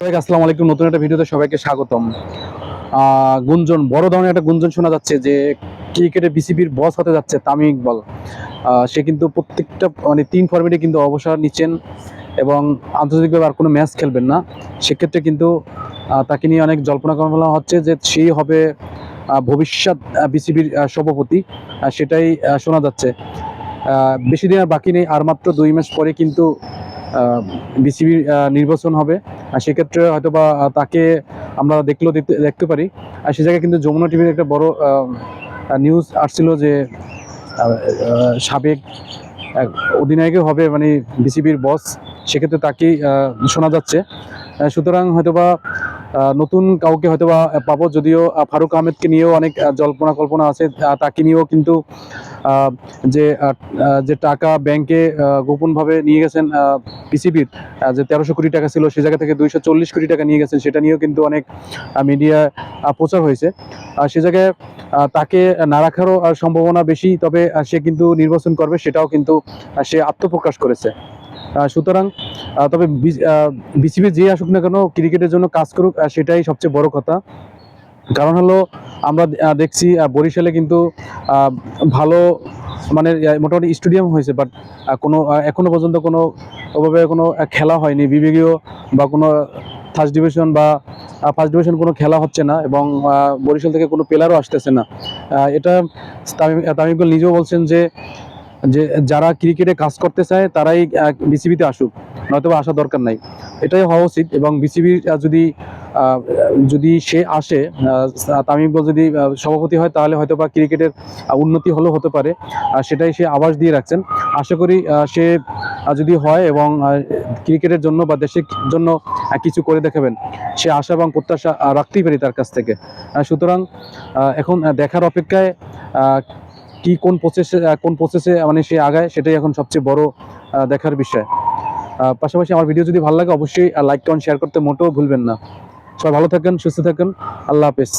আসসালামু আলাইকুম। নতুন একটা ভিডিওতে সবাইকে স্বাগতম। গুঞ্জন, বড় ধরনের একটা গুঞ্জন শোনা যাচ্ছে যে ক্রিকেটে বিসিবির বস হতে যাচ্ছে তামিম ইকবাল। সে কিন্তু প্রত্যেকটা মানে তিন ফর্মেটে কিন্তু অবসর নিচ্ছেন এবং আন্তর্জাতিকভাবে আর কোনো ম্যাচ খেলবেন না। সেক্ষেত্রে কিন্তু তাকে নিয়ে অনেক জল্পনা কল্পনা হচ্ছে যে সেই হবে ভবিষ্যৎ বিসিবির সভাপতি। সেটাই শোনা যাচ্ছে। বেশি দিন আর বাকি নেই। আর মাত্র দুই মাস পরে কিন্তু বিসিবির নির্বাচন হবে। আর সেক্ষেত্রে হয়তো বা তাকে আমরা দেখলেও দেখতে দেখতে পারি। আর সে জায়গায় কিন্তু যমুনা টিভির একটা বড় নিউজ আসছিল যে সাবেক, এক অধিনায়কই হবে মানে বিসিবির বস সেক্ষেত্রে তাকেই শোনা যাচ্ছে। সুতরাং হয়তোবা নতুন কাউকে হয়তোবা পাবো। যদিও ফারুক আহমেদকে নিয়েও অনেক জল্পনা কল্পনা আছে। তাকে নিয়েও কিন্তু যে যে টাকা ব্যাংকে গোপনভাবে নিয়ে গেছেন পিসিবির যে তেরোশো কোটি টাকা ছিল, সে জায়গা থেকে দুইশো চল্লিশ কোটি টাকা নিয়ে গেছেন, সেটা নিয়েও কিন্তু অনেক মিডিয়া প্রচার হয়েছে। সে জায়গায় তাকে না রাখারও সম্ভাবনা বেশি, তবে সে কিন্তু নির্বাচন করবে, সেটাও কিন্তু সে আত্মপ্রকাশ করেছে। সুতরাং তবে বিসিবি যে আসুক না কেন ক্রিকেটের জন্য কাজ করুক সেটাই সবচেয়ে বড় কথা। কারণ হলো আমরা দেখছি বরিশালে কিন্তু ভালো মানে মোটামুটি স্টেডিয়াম হয়েছে বাট কোনো আহ, এখনও পর্যন্ত কোনো ওভাবে কোনো খেলা হয়নি। বিভাগীয় বা কোনো ফার্স্ট ডিভিশন বা ফার্স্ট ডিভিশন কোনো খেলা হচ্ছে না এবং বরিশাল থেকে কোনো প্লেয়ারও আসতেছে না। এটা তামিম তামিম ইকবাল নিজেও বলছেন যে যে যারা ক্রিকেটে কাজ করতে চায়, তারাই বিসিবিতে আসুক। নয়তো আসা দরকার নাই। এটাই হওয়া উচিত এবং বিসিবি যদি যদি সে আসে তামিম যদি সভাপতি হয়, তাহলে হয়তো বা ক্রিকেটের উন্নতি হলেও হতে পারে। সেটাই সে আভাস দিয়ে রাখছেন। আশা করি সে যদি হয় এবং ক্রিকেটের জন্য বা দেশের জন্য কিছু করে দেখাবেন, সে আশা এবং প্রত্যাশা রাখতেই পারি তার কাছ থেকে। সুতরাং এখন দেখার অপেক্ষায় কি কোন প্রসেসে কোন প্রসেসে মানে সে আগায়, সেটাই এখন সবচেয়ে বড় দেখার বিষয়। পাশাপাশি আমার ভিডিও যদি ভালো লাগে, অবশ্যই লাইক কমেন্ট শেয়ার করতে মোটেও ভুলবেন না। সবাই ভালো থাকেন, সুস্থ থাকেন। আল্লাহ হাফেজ।